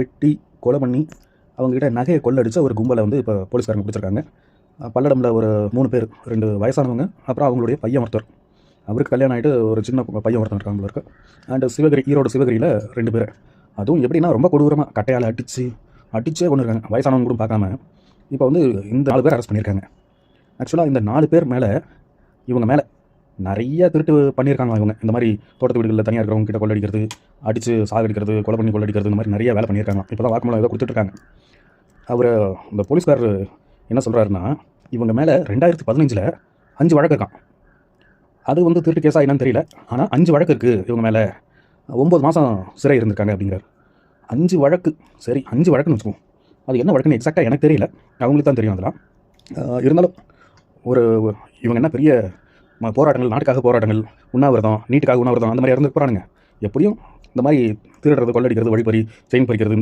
வெட்டி கொலை பண்ணி அவங்ககிட்ட நகையை கொள்ளடிச்சு ஒரு கும்பலை வந்து இப்போ போலீஸ்காரங்க பிடிச்சிருக்காங்க பல்லடமில் பல்லடம்ல ஒரு மூணு பேர் ரெண்டு வயசானவங்க அப்புறம் அவங்களுடைய பையன் ஒருத்தர். அவருக்கு கல்யாணம் ஆகிட்டு ஒரு சின்ன பையன் ஒருத்தன் இருக்காங்க இருக்கு. அண்டு சிவகிரி ஈரோடு சிவகிரியில் ரெண்டு பேர். அதுவும் எப்படின்னா ரொம்ப கொடூரமாக கட்டையால் அடித்து அடிச்சே கொண்டு இருக்காங்க. வயசானவங்க கூட பார்க்காம. இப்போ வந்து இந்த நாலு பேர் அரெஸ்ட் பண்ணியிருக்காங்க. ஆக்சுவலாக இந்த நாலு பேர் மேலே இவங்க மேலே நிறைய திருட்டு பண்ணியிருக்காங்க இவங்க? இந்த மாதிரி தோட்டத்து வீடுகளில் தனியாக இருக்கிறவங்க கிட்ட கொள்ளடிக்கிறது அடித்து சாகடிக்கிறது கொலை பண்ணி கொள்ளடிக்கிறது இந்த மாதிரி நிறைய வேலை பண்ணியிருக்காங்க. இப்போ தான் வாக்குமூலம் ஏதோ கொடுத்துட்ருக்காங்க. அவர் இந்த போலீஸ்காரர் என்ன சொல்கிறாருன்னா இவங்க மேலே ரெண்டாயிரத்தி பதினஞ்சில் அஞ்சு வழக்கு இருக்கான். அது வந்து திருட்டு கேஸாக என்னன்னு தெரியல. ஆனால் அஞ்சு வழக்கு இருக்குது இவங்க மேலே ஒம்பது மாதம் சிறை இருந்திருக்காங்க அப்படிங்கிறார். அஞ்சு வழக்கு சரி அஞ்சு வழக்குன்னு வச்சுக்கோம் அது என்ன வழக்குன்னு எக்ஸாக்டாக எனக்கு தெரியல. அவங்களுக்கு தான் தெரியும் அதெல்லாம். இருந்தாலும் ஒரு இவங்க என்ன பெரிய போராட்டங்கள் நாட்டுக்காக போராட்டங்கள் உண்ணாவிரதம் நீட்டுக்காக உண்ணாவிரதம் அந்த மாதிரி இறந்து போகிறானுங்க எப்படியும் இந்த மாதிரி திருடுறது கொள்ளடிக்கிறது வழிபறி செயின் பறிக்கிறது இந்த